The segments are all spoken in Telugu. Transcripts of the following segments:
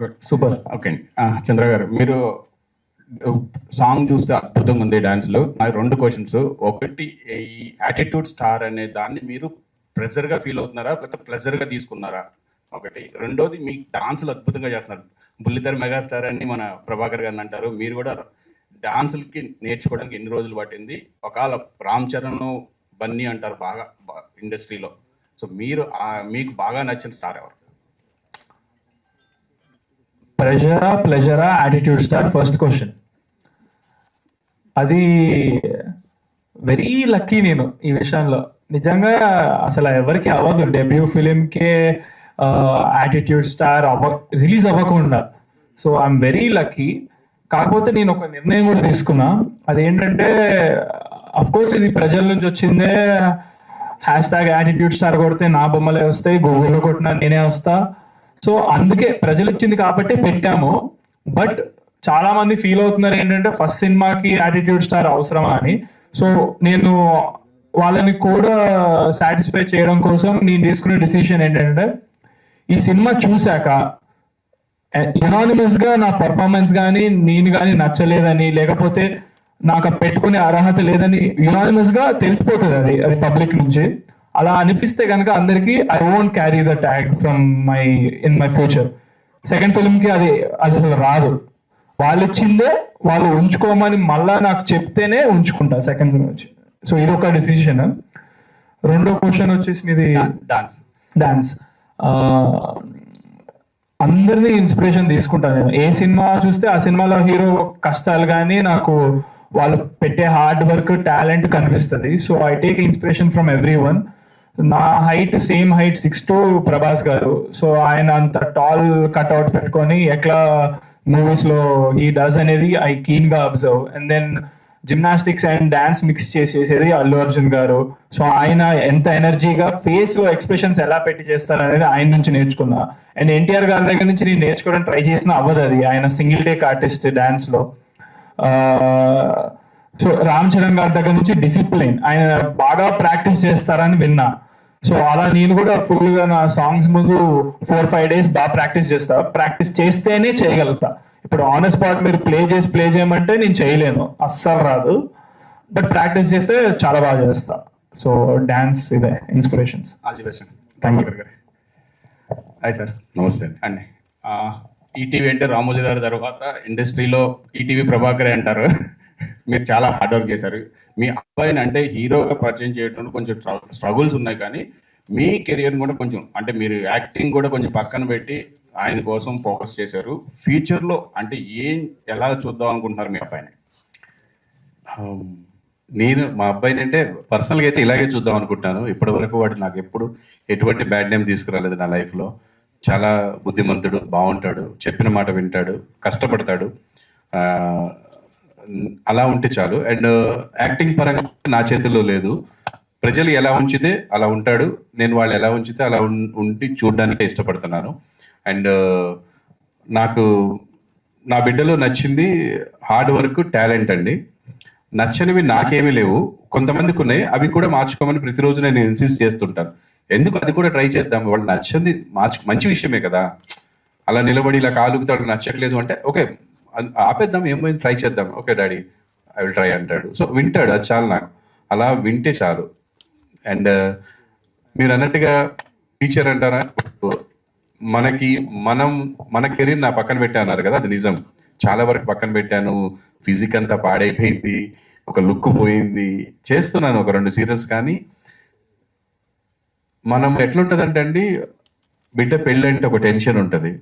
గుడ్ సూపర్ ఓకే చంద్ర గారు మీరు సాంగ్ చూస్తే అద్భుతంగా ఉంది డాన్స్లో. నా రెండు క్వశ్చన్స్ ఒకటి ఈ యాటిట్యూడ్ స్టార్ అనే దాన్ని మీరు ప్రెజర్గా ఫీల్ అవుతున్నారా? లేకపోతే ప్లెజర్గా తీసుకున్నారా? ఒకటి. రెండోది మీ డాన్సులు అద్భుతంగా చేస్తున్నారు. బుల్లితెర మెగాస్టార్ అని మన ప్రభాకర్ గారిని అంటారు. మీరు కూడా డాన్సులకి నేర్చుకోవడానికి ఎన్ని రోజులు పట్టింది? ఒకవేళ రామ్ చరణ్ బన్నీ అంటారు బాగా ఇండస్ట్రీలో. సో మీరు మీకు బాగా నచ్చిన స్టార్ ఎవరు? ప్రెషరా ప్లెజరా యాటిట్యూడ్ స్టార్ ఫస్ట్ క్వశ్చన్ అది వెరీ లక్కీ నేను ఈ విషయంలో. నిజంగా అసలు ఎవరికి అవ్వదు. డెబ్యూ ఫిలింకే యాటిట్యూడ్ స్టార్ అవ్వ రిలీజ్ అవ్వకుండా. సో ఐఎమ్ వెరీ లక్కీ కాకపోతే నేను ఒక నిర్ణయం కూడా తీసుకున్నా. అదేంటంటే కోర్స్ ఇది ప్రజల నుంచి వచ్చిందే. హ్యాష్ ట్యాగ్ యాటిట్యూడ్ స్టార్ కొడితే నా బొమ్మలే వస్తాయి. గూగుల్లో కొట్టినా నేనే వస్తా. సో అందుకే ప్రజలు ఇచ్చింది కాబట్టి పెట్టాము. బట్ చాలా మంది ఫీల్ అవుతున్నారు ఏంటంటే ఫస్ట్ సినిమాకి యాటిట్యూడ్ స్టార్ అవసరమా అని. సో నేను వాళ్ళని కూడా సాటిస్ఫై చేయడం కోసం నేను తీసుకునే డిసిషన్ ఏంటంటే ఈ సినిమా చూశాక ఎనానిమస్గా నా పర్ఫార్మెన్స్ కానీ నేను కానీ నచ్చలేదని లేకపోతే నాకు పెట్టుకునే అర్హత లేదని యునానిమస్గా తెలిసిపోతుంది అది అది పబ్లిక్ నుంచి. అలా అనిపిస్తే కనుక అందరికి I won't carry the tag from my in my future second ఫిల్మ్కి అది అది అసలు రాదు. వాళ్ళు ఇచ్చిందే వాళ్ళు ఉంచుకోమని మళ్ళా నాకు చెప్తేనే ఉంచుకుంటా సెకండ్ ఫిల్మ్ వచ్చి. సో ఇది ఒక డిసిషన్ రెండో క్వశ్చన్ వచ్చేసి మీది డాన్స్ డాన్స్ అందరినీ ఇన్స్పిరేషన్ తీసుకుంటాను నేను. ఏ సినిమా చూస్తే ఆ సినిమాలో హీరో కష్టాలు కానీ నాకు వాళ్ళు పెట్టే హార్డ్ వర్క్ టాలెంట్ కనిపిస్తుంది. So I take inspiration from every one నా height same height six two Prabhas garu. So ఆయన అంత టాల్ కట్అవుట్ పెట్టుకొని ఎట్లా మూవీస్లో ఈ డస్ అనేది I కీన్గా observe and then gymnastics and dance mix చేసేది అల్లు అర్జున్ గారు. సో ఆయన ఎంత ఎనర్జీగా ఫేస్లో ఎక్స్ప్రెషన్స్ ఎలా పెట్టి చేస్తారు అనేది ఆయన నుంచి నేర్చుకున్నా. అండ్ ఎన్టీఆర్ గారి దగ్గర నుంచి నేను నేర్చుకోవడం ట్రై చేసిన అవ్వదు అది. ఆయన సింగిల్ టేక్ ఆర్టిస్ట్ డాన్స్లో. సో రామ్ చరణ్ గారి దగ్గర నుంచి డిసిప్లిన్ ఆయన బాగా ప్రాక్టీస్ చేస్తారని విన్నా. సో అలా నేను కూడా ఫుల్గా నా సాంగ్స్ ముందు ఫోర్ ఫైవ్ డేస్ బాగా ప్రాక్టీస్ చేస్తా. ప్రాక్టీస్ చేస్తేనే చేయగలుగుతా. ఇప్పుడు ఆన్ స్పాట్ మీరు ప్లే చేసి ప్లే చేయమంటే నేను చేయలేను. అస్సలు రాదు. బట్ ప్రాక్టీస్ చేస్తే చాలా బాగా చేస్తా. సో డాన్స్ ఇదే inspirations all the best Thank you. Garu. Hi sir నమస్తే అండి. ఆ, ఈటీవీ అంటే రామోజీ గారి తర్వాత ఇండస్ట్రీలో ఈటీవీ ప్రభాకరే అంటారు. మీరు చాలా హార్డ్ వర్క్ చేశారు. మీ అబ్బాయిని అంటే హీరోగా పరిచయం చేయడంలో కొంచెం స్ట్రగుల్స్ ఉన్నాయి కానీ మీ కెరియర్ కూడా కొంచెం అంటే మీరు యాక్టింగ్ కూడా కొంచెం పక్కన పెట్టి ఆయన కోసం ఫోకస్ చేశారు. ఫ్యూచర్లో అంటే ఏం ఎలా చూద్దాం అనుకుంటున్నారు మీ అబ్బాయిని? Um, నేను మా అబ్బాయిని అంటే పర్సనల్గా అయితే ఇలాగే చూద్దాం అనుకుంటాను ఇప్పటి వరకు వాడు నాకు ఎప్పుడు ఎటువంటి బ్యాడ్ నేమ్ తీసుకురాలేదు నా లైఫ్లో చాలా బుద్ధిమంతుడు బాగుంటాడు చెప్పిన మాట వింటాడు కష్టపడతాడు. అలా ఉంటే చాలు. అండ్ uh, యాక్టింగ్ పరంగా నా చేతిలో లేదు. ప్రజలు ఎలా ఉంచితే అలా ఉంటాడు. నేను వాళ్ళు ఎలా ఉంచితే అలా ఉం- ఉండి చూడడానికి ఇష్టపడుతున్నాను. అండ్ uh, నాకు నా బిడ్డలో నచ్చింది హార్డ్ వర్క్ టాలెంట్ అండి. నచ్చనివి నాకేమీ లేవు. కొంతమందికి ఉన్నాయి. అవి కూడా మార్చుకోమని ప్రతిరోజు నేను ఇన్సిస్ట్ చేస్తుంటాను. ఎందుకు అది కూడా ట్రై చేద్దాం? వాళ్ళు నచ్చింది మార్చు మంచి విషయమే కదా. అలా నిలబడి ఇలా కాలుగుతాడు నచ్చట్లేదు అంటే ఓకే ఆపేద్దాం ఏమైంది? ట్రై చేద్దాం. Okay daddy I will try అంటాడు. సో వింటాడు అది చాలు నాకు. అలా వింటే చాలు. అండ్ uh, మీరు అన్నట్టుగా టీచర్ అంటారా? మనకి మనం మన కెరీర్ నా పక్కన పెట్టాన్నారు కదా అది నిజం. చాలా వరకు పక్కన పెట్టాను. ఫిజిక్ అంతా పాడైపోయింది. ఒక లుక్ పోయింది. చేస్తున్నాను ఒక రెండు సీరియల్స్ కానీ. మనం ఎట్లుంటదంటే అండి బిడ్డ పెళ్ళంటే ఒక టెన్షన్ ఉంటుంది.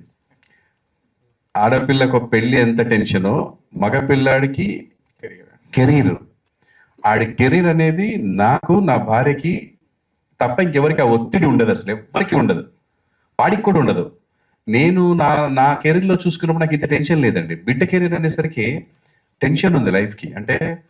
ఆడపిల్లకు పెళ్ళి ఎంత టెన్షనో మగ పిల్లాడికి కెరీర్. ఆడి కెరీర్ అనేది నాకు నా భార్యకి తప్ప ఇంకెవరికి ఆ ఒత్తిడి ఉండదు అసలు. ఎవరికి ఉండదు. వాడికి కూడా ఉండదు. నేను నా నా కెరీర్లో చూసుకున్నప్పుడు నాకు ఇంత టెన్షన్ లేదండి. బిడ్డ కెరీర్ అనేసరికి టెన్షన్ ఉంది లైఫ్కి. అంటే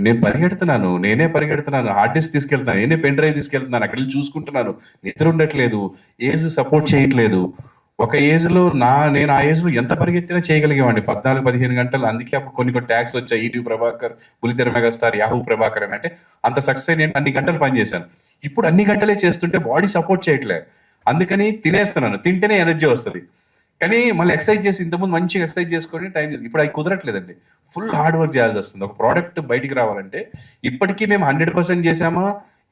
నేను పరిగెడుతున్నాను నేనే పరిగెడుతున్నాను హార్డ్ డిస్క్ తీసుకెళ్తున్నాను నేనే పెన్ డ్రైవ్ తీసుకెళ్తున్నాను అక్కడ చూసుకుంటున్నాను నిద్ర ఉండట్లేదు ఏజ్ సపోర్ట్ చేయట్లేదు ఒక ఏజ్లో నా నేను ఆ ఏజ్లో ఎంత పరిగెత్తినా చేయగలిగేవాడిని. పద్నాలుగు పదిహేను గంటలు. అందుకే అప్పుడు కొన్ని కొన్ని ట్యాక్స్ వచ్చాయి. ఈటీవీ ప్రభాకర్ పులితెర మెగాస్టార్ యాహూ ప్రభాకర్ అని. అంటే అంత సక్సెస్ నేను అన్ని గంటలు పనిచేశాను ఇప్పుడు అన్ని గంటలే చేస్తుంటే బాడీ సపోర్ట్ చేయట్లే. అందుకని తినేస్తున్నాను తింటేనే ఎనర్జీ వస్తుంది. కానీ మళ్ళీ ఎక్సర్సైజ్ చేసి ఇంతకుముందు మంచిగా ఎక్సర్సైజ్ చేసుకొని టైం ఇప్పుడు అది కుదరట్లేదండి. ఫుల్ హార్డ్ వర్క్ చేయాల్సి వస్తుంది. ఒక ప్రోడక్ట్ బయటికి రావాలంటే ఇప్పటికీ మేము హండ్రెడ్ పర్సెంట్ చేసామా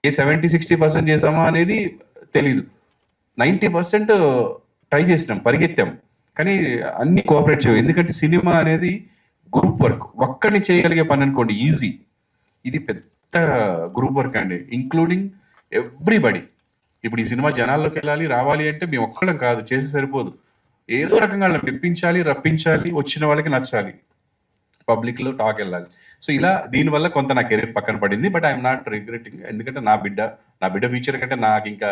ఏ సెవెంటీ సిక్స్టీ పర్సెంట్ చేసామా అనేది తెలీదు. నైంటీ పర్సెంట్ ట్రై చేసినాం పరిగెత్తాం. కానీ అన్ని కోఆపరేట్ చేయవు. ఎందుకంటే సినిమా అనేది గ్రూప్ వర్క్. ఒక్కడిని చేయగలిగే పని అనుకోండి ఈజీ. ఇది పెద్ద గ్రూప్ వర్క్ అండి. ఇంక్లూడింగ్ ఎవ్రీబడి ఇప్పుడు ఈ సినిమా జనాల్లోకి వెళ్ళాలి రావాలి అంటే మేము ఒక్కడం కాదు. చేసి సరిపోదు. ఏదో రకంగా మెప్పించాలి రప్పించాలి వచ్చిన వాళ్ళకి నచ్చాలి. పబ్లిక్లో టాక్ వెళ్ళాలి. సో ఇలా దీనివల్ల కొంత నా కెరీర్ పక్కన పడింది బట్ ఐఎమ్ నాట్ రిగ్రెటింగ్ ఎందుకంటే నా బిడ్డ నా బిడ్డ ఫ్యూచర్ కంటే నాకు ఇంకా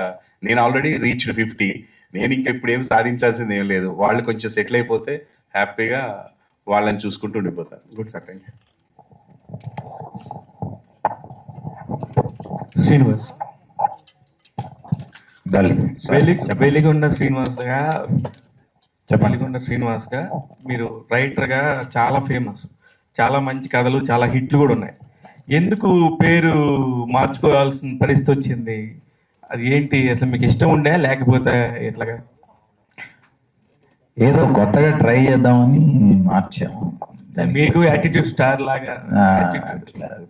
నేను ఆల్రెడీ రీచ్డ్ ఫిఫ్టీ నేను ఇంకా ఇప్పుడు ఏం సాధించాల్సింది ఏం లేదు. వాళ్ళు కొంచెం సెటిల్ అయిపోతే హ్యాపీగా వాళ్ళని చూసుకుంటూ ఉండిపోతాను good sir thank you Srinivas. Veligonda శ్రీనివాస్గా Veligonda శ్రీనివాస్గా మీరు రైటర్గా చాలా ఫేమస్ చాలా మంచి కథలు చాలా హిట్లు కూడా ఉన్నాయి. ఎందుకు పేరు మార్చుకోవాల్సిన పరిస్థితి వచ్చింది? అది ఏంటి? అసలు మీకు ఇష్టం ఉండే లేకపోతే ఎట్లాగా? ఏదో కొత్తగా ట్రై చేద్దామని మార్చాము మీకు యాటిట్యూడ్ స్టార్ లాగా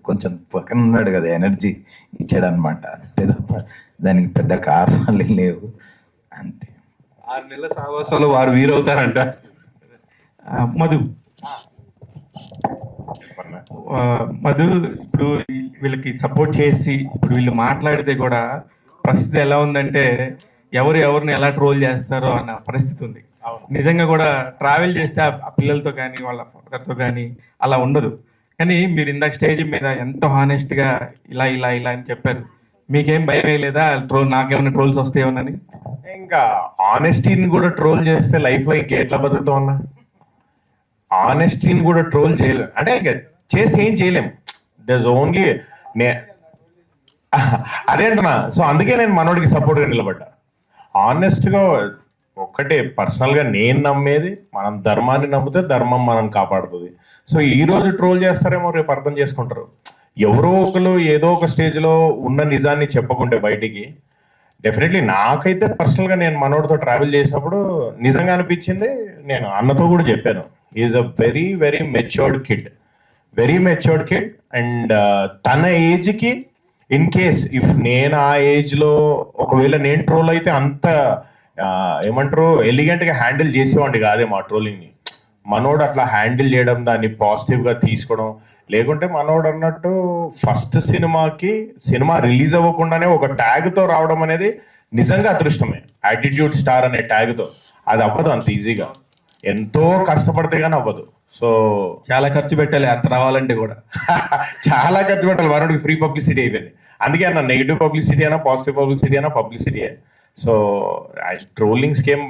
కొంచెం పక్కన ఉన్నాడు కదా ఎనర్జీ ఇచ్చాడు అనమాట అంతే తప్ప దానికి పెద్ద కారణాలు లేవు. అంతే. ఆరు నెలల సావాసంలో వారు వీరవుతారంట. మధు మధు ఇప్పుడు వీళ్ళకి సపోర్ట్ చేసి ఇప్పుడు వీళ్ళు మాట్లాడితే కూడా పరిస్థితి ఎలా ఉందంటే ఎవరు ఎవరిని ఎలా ట్రోల్ చేస్తారో అన్న పరిస్థితి ఉంది. నిజంగా కూడా ట్రావెల్ చేస్తే ఆ పిల్లలతో కానీ వాళ్ళ ఫాదర్తో కానీ అలా ఉండదు. కానీ మీరు ఇందాక స్టేజ్ మీద ఎంతో హానెస్ట్గా ఇలా ఇలా ఇలా అని చెప్పారు. మీకేం భయం లేదా? ట్రోల్ నాకేమైనా ట్రోల్స్ వస్తాయేమోనని? ఇంకా ఆనెస్టీని కూడా ట్రోల్ చేస్తే లైఫ్లో ఇంకా ఎట్లా బతుకుతాం అన్నా? ఆనెస్టీని కూడా ట్రోల్ చేయలేం. అంటే ఇంకా చేస్తే ఏం చేయలేం. దస్ ఓన్లీ నే అదే అంటున్నా. సో అందుకే నేను మనోడికి సపోర్ట్గా నిలబడ్డా. ఆనెస్ట్గా ఒక్కటే పర్సనల్గా నేను నమ్మేది మనం ధర్మాన్ని నమ్మితే ధర్మం మనం కాపాడుతుంది. సో ఈ రోజు ట్రోల్ చేస్తారేమో రేపు అర్థం చేసుకుంటారు. ఎవరో ఒకరు ఏదో ఒక స్టేజ్లో ఉన్న నిజాన్ని చెప్పకుంటే బయటికి. డెఫినెట్లీ నాకైతే పర్సనల్గా నేను మనోడితో ట్రావెల్ చేసినప్పుడు నిజంగా అనిపించింది నేను అన్నతో కూడా చెప్పాను. Is a very very matured kid very matured kid and తన ఏజ్కి ఇన్ కేస్ ఇఫ్ నేను ఆ ఏజ్లో ఒకవేళ నేను ట్రోల్ అయితే అంత ఏమంటారు ఎలిగెంట్గా హ్యాండిల్ చేసేవాడిని కాదే మా ట్రోలింగ్ని. మనోడు అట్లా హ్యాండిల్ చేయడం దాన్ని పాజిటివ్గా తీసుకోవడం లేకుంటే మనోడు అన్నట్టు ఫస్ట్ సినిమాకి సినిమా రిలీజ్ అవ్వకుండానే ఒక ట్యాగ్తో రావడం అనేది నిజంగా అదృష్టమే. యాటిట్యూడ్ స్టార్ అనే ట్యాగ్తో. అది అవ్వదు అంత ఈజీగా ఎంతో కష్టపడితే కానీ అవ్వదు. సో చాలా ఖర్చు పెట్టాలి అంత రావాలంటే కూడా. చాలా ఖర్చు పెట్టాలి మనోడికి ఫ్రీ పబ్లిసిటీ అయిపోయింది. అందుకే అన్న నెగిటివ్ పబ్లిసిటీ అయినా పాజిటివ్ పబ్లిసిటీ అయినా పబ్లిసిటీ సో ట్రోలింగ్స్ ఏం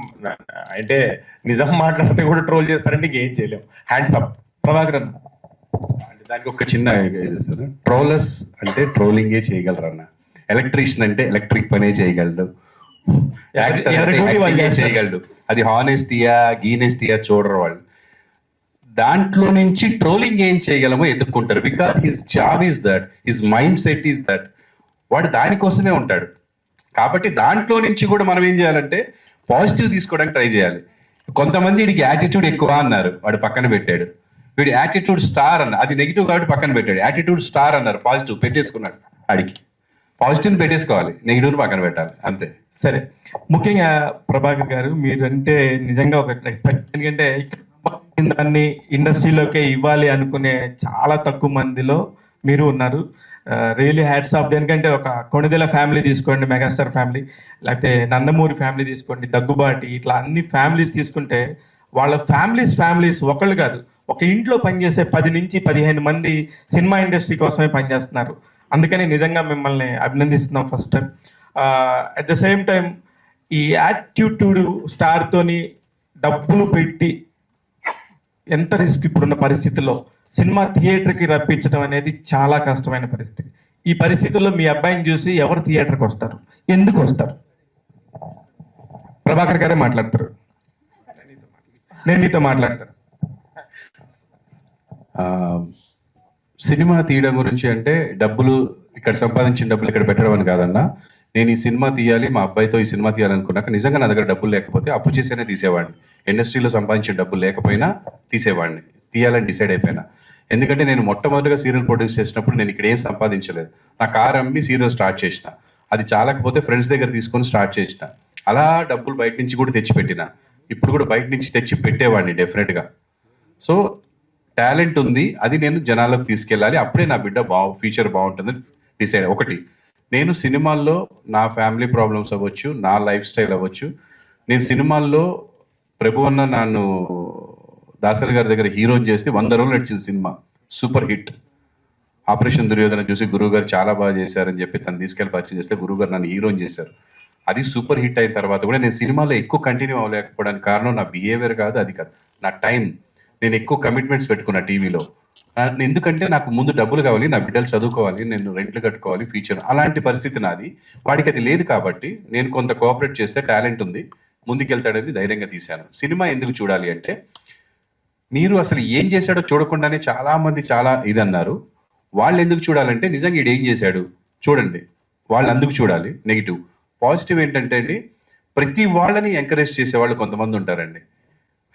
అంటే నిజం మాట్లాడితే కూడా ట్రోల్ చేస్తారంటే ఇంకేం చేయలేం. హ్యాండ్స్ అప్ ప్రభాకర్ అన్న అంటే దానికి ఒక చిన్న ట్రోలర్స్ అంటే ట్రోలింగే చేయగలరు అన్న ఎలక్ట్రీషియన్ అంటే ఎలక్ట్రిక్ పనే చేయగలడు. చేయగలడు? అది హానెస్టీయా గీనెస్టీయా చూడరు వాళ్ళు. దాంట్లో నుంచి ట్రోలింగ్ ఏం చేయగలమో ఎదుర్కొంటారు. Because his job is that his mindset is that వాడు దానికోసమే ఉంటాడు. కాబట్టి దాంట్లో నుంచి కూడా మనం ఏం చేయాలంటే పాజిటివ్ తీసుకోవడానికి ట్రై చేయాలి. కొంతమంది వీడికి యాటిట్యూడ్ ఎక్కువ అన్నారు. వాడు పక్కన పెట్టాడు. వీడి యాటిట్యూడ్ స్టార్ అన్న అది నెగిటివ్ కాబట్టి పక్కన పెట్టాడు. యాటిట్యూడ్ స్టార్ అన్నారు పాజిటివ్ పెట్టేసుకున్నాడు ఆడికి పాజిటివ్ పెట్టేసుకోవాలి నెగిటివ్ పక్కన పెట్టాలి అంతే. సరే. ముఖ్యంగా ప్రభాకర్ గారు మీరు అంటే నిజంగా ఒక ఎక్స్పెక్ట్ ఎందుకంటే దాన్ని ఇండస్ట్రీలోకి ఇవ్వాలి అనుకునే చాలా తక్కువ మందిలో మీరు ఉన్నారు. రియలీ హ్యాట్స్ ఆఫ్ దేనికంటే ఒక కొణిదెల ఫ్యామిలీ తీసుకోండి మెగాస్టార్ ఫ్యామిలీ లేకపోతే నందమూరి ఫ్యామిలీ తీసుకోండి దగ్గుబాటి ఇట్లా అన్ని ఫ్యామిలీస్ తీసుకుంటే వాళ్ళ ఫ్యామిలీస్ ఫ్యామిలీస్ ఒకళ్ళు కాదు ఒక ఇంట్లో పనిచేసే పది నుంచి పదిహేను మంది సినిమా ఇండస్ట్రీ కోసమే పనిచేస్తున్నారు. అందుకని నిజంగా మిమ్మల్ని అభినందిస్తున్నాం first time at the same time ఈ యాటిట్యూడ్ స్టార్తోని డబ్బులు పెట్టి ఎంత రిస్క్ ఇప్పుడున్న పరిస్థితుల్లో సినిమా థియేటర్కి రప్పించడం అనేది చాలా కష్టమైన పరిస్థితి. ఈ పరిస్థితుల్లో మీ అబ్బాయిని చూసి ఎవరు థియేటర్కి వస్తారు? ఎందుకు వస్తారు? ప్రభాకర్ గారే మాట్లాడతారు. నేను మీతో మాట్లాడతాను. సినిమా తీయడం గురించి అంటే డబ్బులు ఇక్కడ సంపాదించిన డబ్బులు ఇక్కడ పెట్టడం అని కాదన్నా. నేను ఈ సినిమా తీయాలి మా అబ్బాయితో ఈ సినిమా తీయాలనుకున్నాక నిజంగా నా దగ్గర డబ్బులు లేకపోతే అప్పు చేసేనే తీసేవాడిని. ఇండస్ట్రీలో సంపాదించిన డబ్బులు లేకపోయినా తీసేవాడిని. తీయాలని డిసైడ్ అయిపోయినా. ఎందుకంటే నేను మొట్టమొదటిగా సీరియల్ ప్రొడ్యూస్ చేసినప్పుడు నేను ఇక్కడ ఏం సంపాదించలేదు. నా కార్ అమ్మి సీరియల్ స్టార్ట్ చేసిన. అది చాలకపోతే ఫ్రెండ్స్ దగ్గర తీసుకొని స్టార్ట్ చేసిన. అలా డబ్బులు బయట నుంచి కూడా తెచ్చిపెట్టిన. ఇప్పుడు కూడా బయట నుంచి తెచ్చి పెట్టేవాడిని డెఫినెట్గా. సో టాలెంట్ ఉంది అది నేను జనాలకు తీసుకెళ్ళాలి. అప్పుడే నా బిడ్డ బాగు ఫ్యూచర్ బాగుంటుందని డిసైడ్ ఒకటి నేను సినిమాల్లో నా ఫ్యామిలీ ప్రాబ్లమ్స్ అవ్వచ్చు నా లైఫ్ స్టైల్ అవ్వచ్చు. నేను సినిమాల్లో ప్రభు అన్న నన్ను దాసరి గారి దగ్గర హీరోని చేస్తే వంద రోజులు నడిచింది సినిమా. సూపర్ హిట్ ఆపరేషన్ దుర్యోధన చూసి గురువు గారు చాలా బాగా చేశారని చెప్పి తను తీసుకెళ్ళి పరిచయం చేస్తే గురువు గారు నన్ను హీరోని చేశారు. అది సూపర్ హిట్ అయిన తర్వాత కూడా నేను సినిమాలో ఎక్కువ కంటిన్యూ అవ్వలేకపోవడానికి కారణం నా బిహేవియర్ కాదు అది కాదు. నా టైం నేను ఎక్కువ కమిట్మెంట్స్ పెట్టుకున్నా టీవీలో. ఎందుకంటే నాకు ముందు డబ్బులు కావాలి నా బిడ్డలు చదువుకోవాలి నేను రెంట్లు కట్టుకోవాలి ఫ్యూచర్ అలాంటి పరిస్థితి నాది. వాడికి అది లేదు కాబట్టి నేను కొంత కోఆపరేట్ చేస్తే టాలెంట్ ఉంది ముందుకెళ్తాడని ధైర్యంగా తీశాను. సినిమా ఎందుకు చూడాలి అంటే మీరు అసలు ఏం చేశాడో చూడకుండానే చాలా మంది చాలా ఇది అన్నారు. వాళ్ళు ఎందుకు చూడాలంటే నిజంగా ఈడు ఏం చేశాడు? చూడండి. వాళ్ళు అందుకు చూడాలి నెగిటివ్ పాజిటివ్ ఏంటంటే అండి ప్రతి వాళ్ళని ఎంకరేజ్ చేసే వాళ్ళు కొంతమంది ఉంటారండి.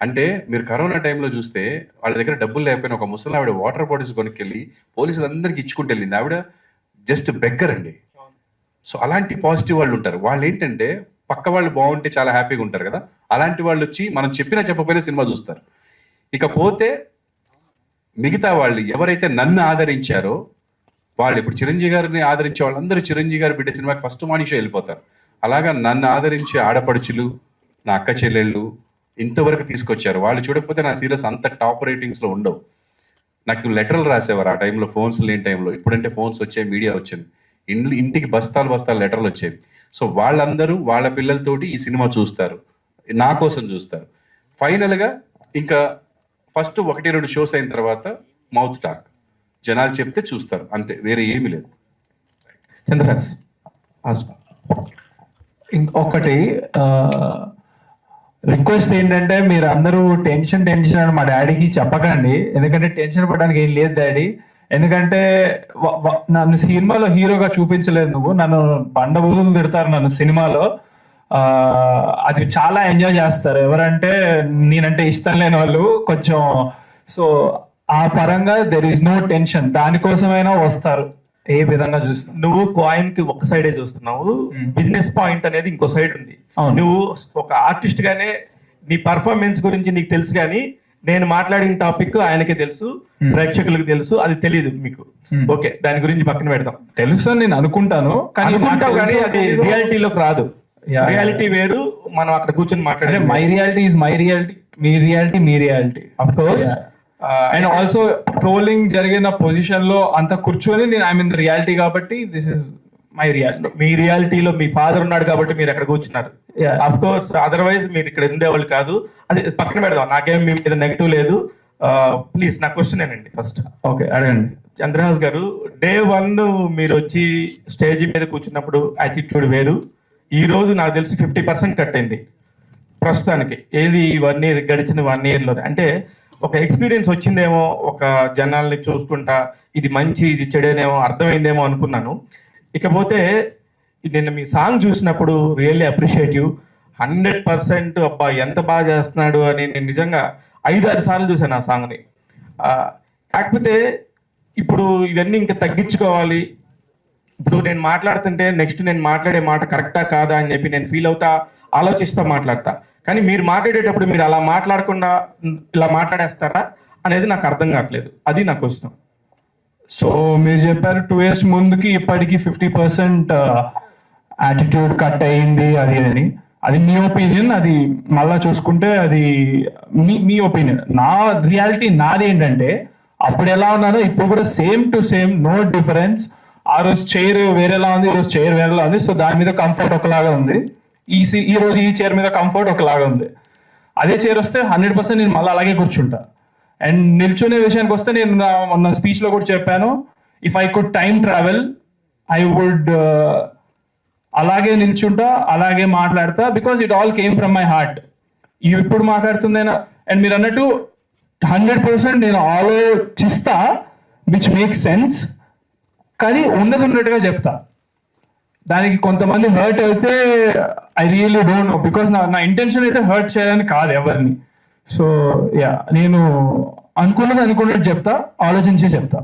అంటే మీరు కరోనా టైంలో చూస్తే వాళ్ళ దగ్గర డబ్బులు లేకపోయినా ఒక ముసలి ఆవిడ వాటర్ బాటిల్స్ కొనుక్కెళ్ళి పోలీసులు అందరికి ఇచ్చుకుంటూ వెళ్ళింది. ఆవిడ జస్ట్ బెగ్గర్ అండి సో అలాంటి పాజిటివ్ వాళ్ళు ఉంటారు. వాళ్ళు ఏంటంటే పక్క వాళ్ళు బాగుంటే చాలా హ్యాపీగా ఉంటారు కదా. అలాంటి వాళ్ళు వచ్చి మనం చెప్పినా చెప్పకపోయినా సినిమా చూస్తారు. ఇకపోతే మిగతా వాళ్ళు ఎవరైతే నన్ను ఆదరించారో వాళ్ళు ఇప్పుడు చిరంజీవి గారిని ఆదరించే వాళ్ళందరూ చిరంజీవి గారు బిడ్డ సినిమాకి ఫస్ట్ మార్నింగ్ షో వెళ్ళిపోతారు. అలాగా నన్ను ఆదరించే ఆడపడుచులు నా అక్క చెల్లెళ్ళు ఇంతవరకు తీసుకొచ్చారు. వాళ్ళు చూడకపోతే నా సీరియస్ అంత టాప్ రేటింగ్స్లో ఉండవు. నాకు లెటర్లు రాసేవారు ఆ టైంలో ఫోన్స్ లేని టైంలో. ఇప్పుడంటే ఫోన్స్ వచ్చాయి మీడియా వచ్చింది. ఇండ్లు ఇంటికి బస్తాలు బస్తాలు లెటర్లు వచ్చేవి. సో వాళ్ళందరూ వాళ్ళ పిల్లలతోటి ఈ సినిమా చూస్తారు. నా కోసం చూస్తారు. ఫైనల్గా ఇంకా ఫస్ట్ ఒకటి రెండు షోస్ అయిన తర్వాత మౌత్ టాక్. జనాలు చెప్తే చూస్తారు. అంతే వేరే ఏమీ లేదు. చంద్రహాస్ ఇంకొకటి రిక్వెస్ట్ ఏంటంటే మీరు అందరూ టెన్షన్ టెన్షన్ అని మా డాడీకి చెప్పకండి. ఎందుకంటే టెన్షన్ పడడానికి ఏం లేదు డాడీ ఎందుకంటే నన్ను సినిమాలో హీరోగా చూపించలేదు నువ్వు. నన్ను బండ తిడతారు నన్ను సినిమాలో. అది చాలా ఎంజాయ్ చేస్తారు. ఎవరంటే నేనంటే ఇష్టం లేని వాళ్ళు కొంచెం. సో ఆ పరంగా దెర్ ఇస్ నో టెన్షన్ దానికోసమైనా వస్తారు. ఏ విధంగా చూస్తున్నా నువ్వు కాయిన్కి ఒక సైడే చూస్తున్నావు బిజినెస్ పాయింట్ అనేది ఇంకో సైడ్ ఉంది. నువ్వు ఒక ఆర్టిస్ట్ గానే నీ పర్ఫార్మెన్స్ గురించి నీకు తెలుసు కానీ నేను మాట్లాడిన టాపిక్ ఆయనకే తెలుసు ప్రేక్షకులకు తెలుసు అది తెలియదు మీకు. ఓకే దాని గురించి పక్కన పెడదాం. తెలుసు అని నేను అనుకుంటాను కానీ అనుకుంటావు కానీ అది రియాలిటీలోకి రాదు. రియాలిటీ వేరు మనం అక్కడ కూర్చొని మాట్లాడే my reality is my reality me reality me reality of course and also trolling జరిగిన పొజిషన్లో అంత కూర్చొని నేను ఐ మీన్ రియాలిటీ కాబట్టి దిస్ ఇస్ మై రియాలిటీ మీ రియాలిటీలో మీ ఫాదర్ ఉన్నాడు కాబట్టి మీరు అక్కడ కూర్చున్నారు. అఫ్ కోర్స్ అదర్వైజ్ మీరు ఇక్కడ ఉండేవాళ్ళు కాదు. అది పక్కన పెడదాం. నాకేం మీ మీద నెగిటివ్ లేదు. ప్లీజ్ నా క్వశ్చన్ ఏనండి ఫస్ట్ ఓకే అడగండి. చంద్రహాస్ గారు డే వన్ మీరు వచ్చి స్టేజ్ మీద కూర్చున్నప్పుడు యాటిట్యూడ్ వేరు. ఈ రోజు నాకు తెలిసి ఫిఫ్టీ పర్సెంట్ కట్ అయింది. ప్రస్తుతానికి. ఏది వన్ ఇయర్ గడిచిన వన్ ఇయర్లో అంటే ఒక ఎక్స్పీరియన్స్ వచ్చిందేమో ఒక జనాల్ని చూసుకుంటా ఇది మంచి ఇది చెడేనేమో అర్థమైందేమో అనుకున్నాను. ఇకపోతే నేను మీ సాంగ్ చూసినప్పుడు really appreciate you hundred percent అబ్బా ఎంత బాగా చేస్తున్నాడు అని నేను నిజంగా ఐదు ఆరు సార్లు చూసాను ఆ సాంగ్ని. కాకపోతే ఇప్పుడు ఇవన్నీ ఇంకా తగ్గించుకోవాలి. ఇప్పుడు నేను మాట్లాడుతుంటే నెక్స్ట్ నేను మాట్లాడే మాట కరెక్టా కాదా అని చెప్పి నేను ఫీల్ అవుతా ఆలోచిస్తా మాట్లాడతా. కానీ మీరు మాట్లాడేటప్పుడు మీరు అలా మాట్లాడకుండా ఇలా మాట్లాడేస్తారా అనేది నాకు అర్థం కావట్లేదు. అది నా క్వశ్చన్. సో మీరు చెప్పారు టూ ఇయర్స్ ముందుకి ఇప్పటికి ఫిఫ్టీ పర్సెంట్ యాటిట్యూడ్ కట్ అయింది అది అని. అది మీ ఒపీనియన్ అది మళ్ళా చూసుకుంటే అది మీ మీ ఒపీనియన్ నా రియాలిటీ నాది ఏంటంటే అప్పుడు ఎలా ఉన్నారో ఇప్పుడు కూడా same to same no difference ఆ రోజు చైర్ వేరేలా ఉంది ఈ రోజు చైర్ వేరేలా ఉంది. సో దాని మీద కంఫర్ట్ ఒకలాగా ఉంది. ఈ ఈ రోజు ఈ చైర్ మీద కంఫర్ట్ ఒకలాగా ఉంది. అదే చైర్ వస్తే హండ్రెడ్ పర్సెంట్ నేను మళ్ళీ అలాగే కూర్చుంటా. అండ్ నిల్చునే విషయానికి వస్తే నేను మొన్న స్పీచ్లో కూడా చెప్పాను if I could time travel I would అలాగే నిల్చుంటా అలాగే మాట్లాడతా because it all came from my heart ఇప్పుడు మాట్లాడుతుందైనా? అండ్ మీరు అన్నట్టు హండ్రెడ్ పర్సెంట్ నేను ఆలోచిస్తా విచ్ మేక్ సెన్స్ కానీ ఉన్నది ఉన్నట్టుగా చెప్తా. దానికి కొంతమంది హర్ట్ అయితే I really don't know because నా నా ఇంటెన్షన్ అయితే హర్ట్ చేయాలని కాదు ఎవరిని. సో యా నేను అనుకున్నది అనుకున్నట్టు చెప్తా ఆలోచించే చెప్తా.